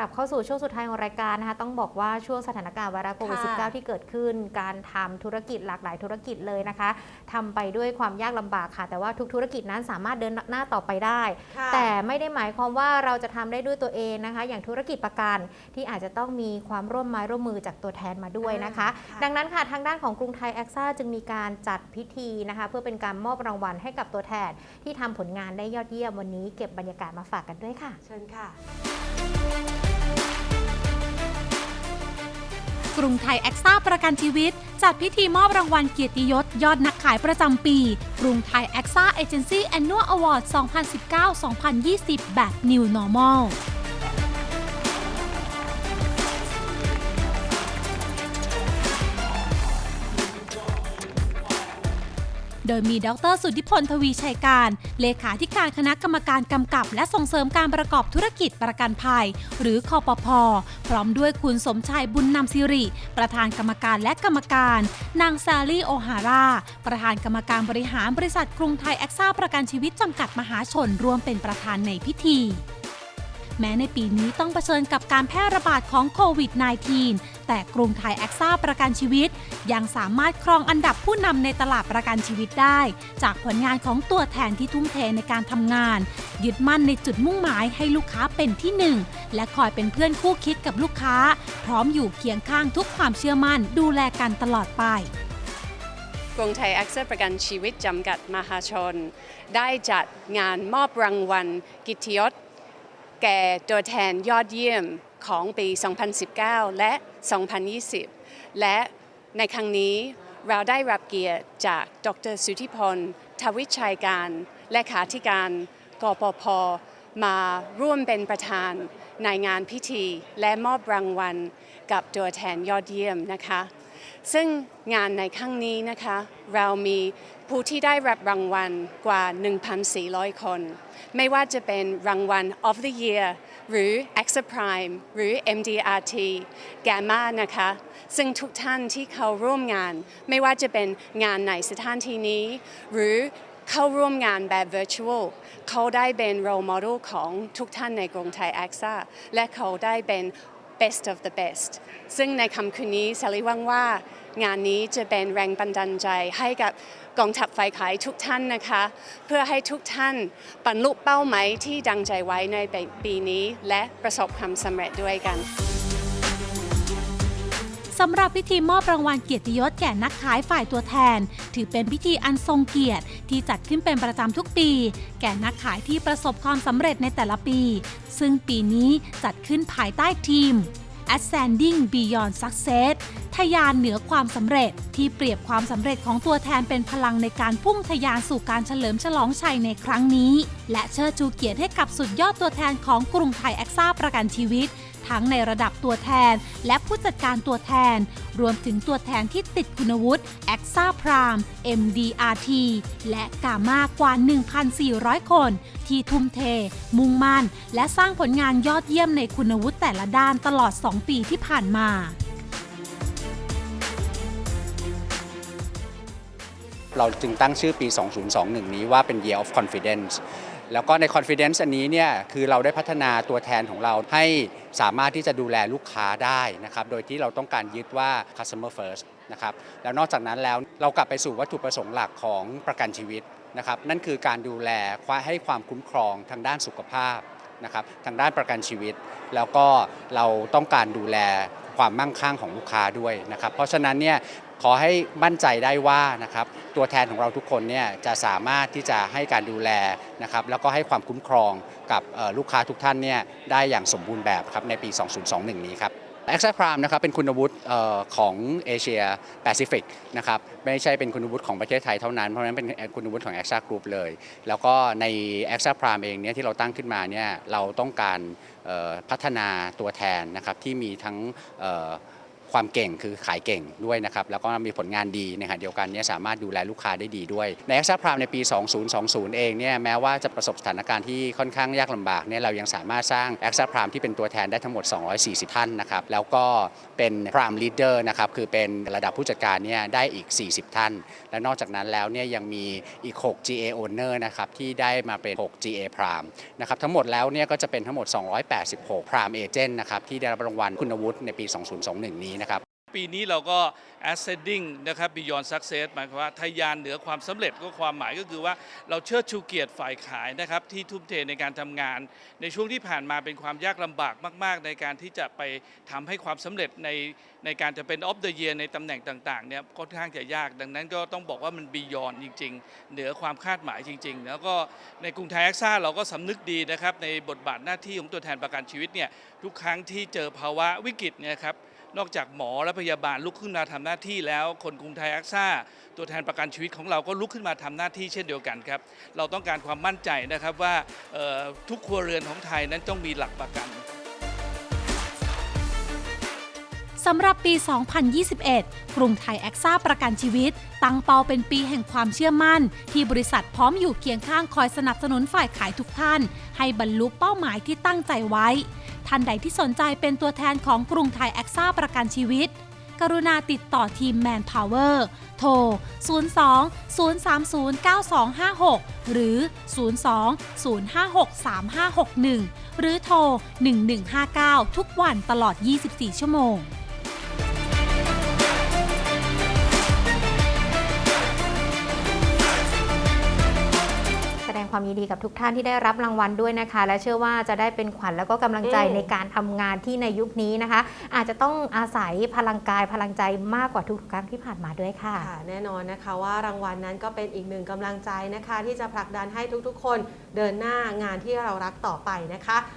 ลับเข้าสู่ช่วงสุดท้ายของรายการนะคะต้องบอกว่าช่วงสถานการณ์ไวรัสโควิดค่ะ -19 ที่เกิดขึ้น การทำธุรกิจหลากหลายธุรกิจเลยนะคะทำไปด้วยความยากลำบากค่ะ แต่ว่าทุกธุรกิจนั้นสามารถเดินหน้าต่อไปได้ค่ะแต่ไม่ได้หมายความว่าเราจะทำได้ด้วยตัวเองนะคะ อย่างธุรกิจประกันที่อาจจะต้องมีความร่วมไม้ร่วมมือจากตัวแทนมาด้วยนะคะอ่าค่ะดังนั้นค่ะทางด้านของกรุงไทยแอคซ่าจึงมีการจัดพิธีนะคะ เพื่อเป็นการมอบรางวัลให้กับตัวแทนที่ทำผลงานได้ยอดเยี่ยมวันนี้ เก็บบรรยากาศมาฝากกันด้วยค่ะ เชิญค่ะ กรุงไทยแอคซ่าประกันชีวิต จัดพิธีมอบรางวัลเกียรติยศยอดนักขายประจำปี กรุงไทยแอคซ่าเอเจนซี่แอนนัวอวอร์ด 2019-2020 แบบ New Normal โดยมีดรสุทธิพลทวีชัยการ เลขาธิการคณะกรรมการกำกับ และส่งเสริมการประกอบธุรกิจประกันภัย หรือคอปพพร้อมด้วยคุณสมชายบุญนำสิริ ประธานกรรมการและกรรมการ นางซาลี่โอฮาร่า ประธานกรรมการบริหารบริษัทกรุงไทยแอคซ่าประกันชีวิตจำกัดมหาชนร่วมเป็นประธานในพิธี แม้ในปีนี้ต้องเผชิญกับการแพร่ระบาดของโควิด -19 แต่กรุงไทยแอคซ่าประกันชีวิต ยังสามารถครองอันดับผู้นำในตลาดประกันชีวิตได้ จากผลงานของตัวแทนที่ทุ่มเทในการทำงาน ยึดมั่นในจุดมุ่งหมายให้ลูกค้าเป็นที่หนึ่งและคอยเป็นเพื่อนคู่คิดกับลูกค้า พร้อมอยู่เคียงข้างทุกความเชื่อมั่นดูแลกันตลอดไปกรุงไทยแอคเซสประกันชีวิตจำกัดมหาชน ได้จัดงานมอบรางวัล กิตติยศ แก่ตัวแทนยอดเยี่ยมของปี 2019 และ 2020 และในครั้งนี้เราได้รับเกียรติจากดรสุธิพลทวิชัยการและขาธิการกปพมาร่วมเป็นประธานในงานพิธี และมอบรางวัลกับตัวแทนยอดเยี่ยมนะคะ ซึ่งงานในครั้งนี้นะคะ เรามีผู้ที่ได้รับรางวัลกว่า 1,400 คน ไม่ว่าจะเป็นรางวัล of the year หรือ EXA Prime หรือ MDRT Gamma นะคะ ซึ่งทุกท่านที่เข้าร่วมงาน ไม่ว่าจะเป็นงานในสถานที่นี้ หรือเข้าร่วมงานแบบ virtual เขาได้เป็น role model ของทุกท่านในกรุงไทย AXA และเขาได้เป็น best of the best ซึ่งในคำคืนนี้สลิวังว่างานนี้จะเป็นแรงบันดาลใจให้กับกองทัพไฟขายทุกท่านนะคะ เพื่อให้ทุกท่านบรรลุเป้าหมายที่ดังใจไว้ในปีนี้ และประสบความสำเร็จด้วยกัน สำหรับพิธีมอบรางวัลเกียรติยศแก่นักขายฝ่ายตัวแทน ถือเป็นพิธีอันทรงเกียรติที่จัดขึ้นเป็นประจำทุกปี แก่นักขายที่ประสบความสำเร็จในแต่ละปี ซึ่งปีนี้จัดขึ้นภายใต้ทีม Ascending Beyond Success ทะยานเหนือความสำเร็จที่เปรียบความสำเร็จของตัวแทนเป็นพลังในการพุ่งทะยานสู่การเฉลิมฉลองชัยในครั้งนี้ และเชิดชูเกียรติให้กับสุดยอดตัวแทนของกรุงไทยแอคซ่าประกันชีวิต ทั้งในระดับตัวแทน และผู้จัดการตัวแทน รวมถึงตัวแทนที่ติดคุณวุฒิ a x a Prime MDRT และกามากว่า 1,400 คน ที่ทุ่มเท มุ่งมั่น และสร้างผลงานยอดเยี่ยมในคุณวุฒิแต่ละด้านตลอด 2 ปีที่ผ่านมาเราจึงตั้งชื่อปี 2021 นี้ว่าเป็น Year of Confidence แล้วก็ใน Confidence อันนี้เนี่ยคือเราได้พัฒนาตัวแทนของเราให้สามารถที่จะดูแลลูกค้าได้นะครับโดยที่เราต้องการยึดว่า customer first นะครับแล้วนอกจากนั้นแล้วเรากลับไปสู่วัตถุประสงค์หลักของประกันชีวิตนะครับนั่นคือการดูแลให้ความคุ้มครองทางด้านสุขภาพนะครับทางด้านประกันชีวิต แล้วก็เราต้องการดูแลความมั่งคั่งของลูกค้าด้วยนะครับเพราะฉะนั้นเนี่ย ขอให้มั่นใจได้ว่านะครับตัวแทนของเราทุกคนเนี่ยจะสามารถที่จะให้การดูแลนะครับแล้วก็ให้ความคุ้มครองกับลูกค้าทุกท่านเนี่ยได้อย่างสมบูรณ์แบบครับในปี 2021 นี้ครับแอคซ่าพรามนะครับเป็นคุณวุฒิของเอเชียแปซิฟิกนะครับไม่ใช่เป็นคุณวุฒิของประเทศไทยเท่านั้น เพราะฉะนั้นเป็นคุณวุฒิของแอคซ่ากรุ๊ปเลย แล้วก็ในแอคซ่าพรามเองเนี่ยที่เราตั้งขึ้นมาเนี่ยเราต้องการพัฒนาตัวแทนนะครับที่มีทั้ง ความเก่งคือขายเก่งด้วยนะครับ แล้วก็มีผลงานดีในขณะเดียวกันเนี่ยสามารถดูแลลูกค้าได้ดีด้วย ใน a x a Prime ในปี 2020 เองเนี่ยแม้ว่าจะประสบสถานการณ์ที่ค่อนข้างยากลำบากเนี่ยเรายังสามารถสร้าง a x a Prime ที่เป็นตัวแทนได้ทั้งหมด 240 ท่านนะครับ แล้วก็เป็น Prime Leader นะครับคือเป็นระดับผู้จัดการเนี่ยได้อีก 40 ท่าน และนอกจากนั้นแล้วเนี่ยยังมีอีก 6 GA Owner นะครับที่ได้มาเป็น 6 GA Prime นะครับทั้งหมดแล้วเนี่ยก็จะเป็นทั้งหมด 286 Prime Agent นะครับที่ได้รับรางวัลคุณวุฒิในปี 2021 นี้นะครับ ปีนี้เราก็ ascending นะครับ beyond success หมายความว่าทะยานเหนือความสำเร็จก็ความหมายก็คือว่าเราเชิดชูเกียรติฝ่ายขายนะครับ ที่ทุ่มเทในการทำงาน ในช่วงที่ผ่านมาเป็นความยากลำบากมาก ๆ ในการที่จะไปทำให้ความสำเร็จในในการจะเป็น of the year ในตำแหน่งต่าง ๆ เนี่ยค่อนข้างจะยาก ดังนั้นก็ต้องบอกว่ามัน beyond จริง ๆ เหนือความคาดหมายจริง ๆ แล้วก็ในกรุงไทยแอคซ่าเราก็สำนึกดีนะครับในบทบาทหน้าที่ของตัวแทนประกันชีวิตเนี่ยทุกครั้งที่เจอภาวะวิกฤตเนี่ยครับ นอกจากหมอและพยาบาลลุกขึ้นมาทำหน้าที่แล้ว คนกรุงไทยอักซ่า ตัวแทนประกันชีวิตของเราก็ลุกขึ้นมาทำหน้าที่เช่นเดียวกันครับ เราต้องการความมั่นใจนะครับว่าทุกครัวเรือนของไทยนั้นต้องมีหลักประกัน สำหรับปี 2021 กรุงไทยแอคซ่าประกันชีวิต ตั้งเป้าเป็นปีแห่งความเชื่อมั่น ที่บริษัทพร้อมอยู่เคียงข้างคอยสนับสนุนฝ่ายขายทุกท่าน ให้บรรลุเป้าหมายที่ตั้งใจไว้ ท่านใดที่สนใจเป็นตัวแทนของกรุงไทยแอคซ่าประกันชีวิต กรุณาติดต่อทีม Manpower โทร 02 030 9256 หรือ 02 056 3561 หรือโทร 1159 ทุกวันตลอด 24 ชั่วโมง ความยินดีกับทุกท่านที่ได้รับรางวัลด้วยนะคะ และเชื่อว่าจะได้เป็นขวัญแล้วก็กำลังใจอืมในการทำงานที่ในยุคนี้นะคะ อาจจะต้องอาศัยพลังกายพลังใจมากกว่าทุกครั้งที่ผ่านมาด้วยค่ะค่ะ แน่นอนนะคะว่ารางวัลนั้นก็เป็นอีกหนึ่งกำลังใจนะคะ ที่จะผลักดันให้ทุกๆ คนเดินหน้างานที่เรารักต่อไปนะคะ